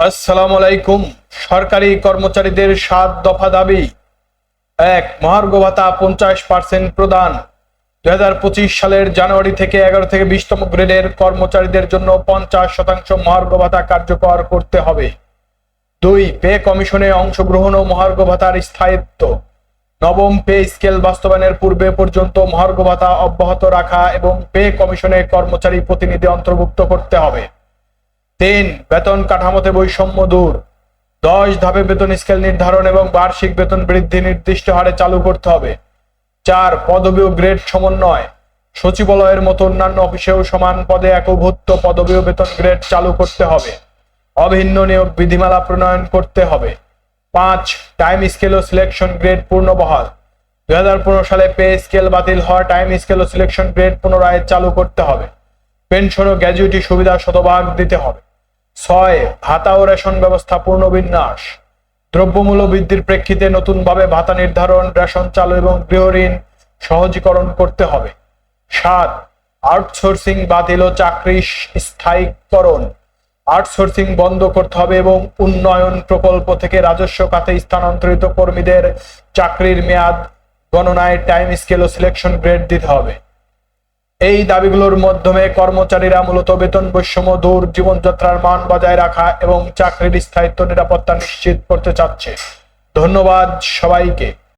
আসসালামু আলাইকুম। সরকারি কর্মচারীদের সাত দফা দাবি। এক, মহার্ঘ ভাতা পঞ্চাশ পার্সেন্ট প্রদান। দুই হাজার পঁচিশ সালের জানুয়ারি থেকে এগারো থেকে বিশতম গ্রেডের কর্মচারীদের জন্য পঞ্চাশ শতাংশ মহার্ঘ ভাতা কার্যকর করতে হবে। দুই, পে কমিশনে অংশগ্রহণ ও মহার্ঘ ভাতার স্থায়িত্ব। নবম পে স্কেল বাস্তবায়নের পূর্বে পর্যন্ত মহার্ঘ ভাতা অব্যাহত রাখা এবং পে কমিশনে কর্মচারী প্রতিনিধি অন্তর্ভুক্ত করতে হবে। তিন, বেতন কাঠামোতে বৈষম্য দূর। দশ, ধাপে বেতন স্কেল নির্ধারণ এবং বার্ষিক বেতন বৃদ্ধি নির্দিষ্ট হারে চালু করতে হবে। চার পদবী ও গ্রেড সমন্বয়। সচিবালয়ের মতো অন্যান্য অফিসেও সমান পদে একভুক্ত পদবী ও বেতন গ্রেড চালু করতে হবে। অভিন্ন নিয়োগ বিধিমালা প্রণয়ন করতে হবে। পাঁচ, টাইম স্কেল ও সিলেকশন গ্রেড পূর্ণবহাল। দুই হাজার পনেরো সালে পে স্কেল বাতিল হওয়া টাইম স্কেল ও সিলেকশন গ্রেড পুনরায় চালু করতে হবে। পেনশন ও গ্র্যাজুইটি সুবিধা শতভাগ দিতে হবে। ছয়, ভাতা ও রেশন ব্যবস্থা পুনর্বিন্যাস দ্রব্যমূল্য বৃদ্ধির প্রেক্ষিতে নতুনভাবে ভাতা নির্ধারণ, রেশন চালু এবং গৃহ ঋণ সহজীকরণ করতে হবে। সাত, আউটসোর্সিং বাতিল ও চাকরি স্থায়ীকরণ। আউটসোর্সিং বন্ধ করতে হবে এবং উন্নয়ন প্রকল্প থেকে রাজস্ব খাতে স্থানান্তরিত কর্মীদের চাকরির মেয়াদ, গণনায় টাইম স্কেল ও সিলেকশন গ্রেড দিতে হবে। এই দাবিগুলোর মাধ্যমে কর্মচারীরা মূলত বেতন, বৈষম্য, দূর, জীবনযাত্রার মান বজায় রাখা এবং চাকরির স্থায়িত্ব, নিরাপত্তা নিশ্চিত করতে চাচ্ছে। ধন্যবাদ সবাইকে।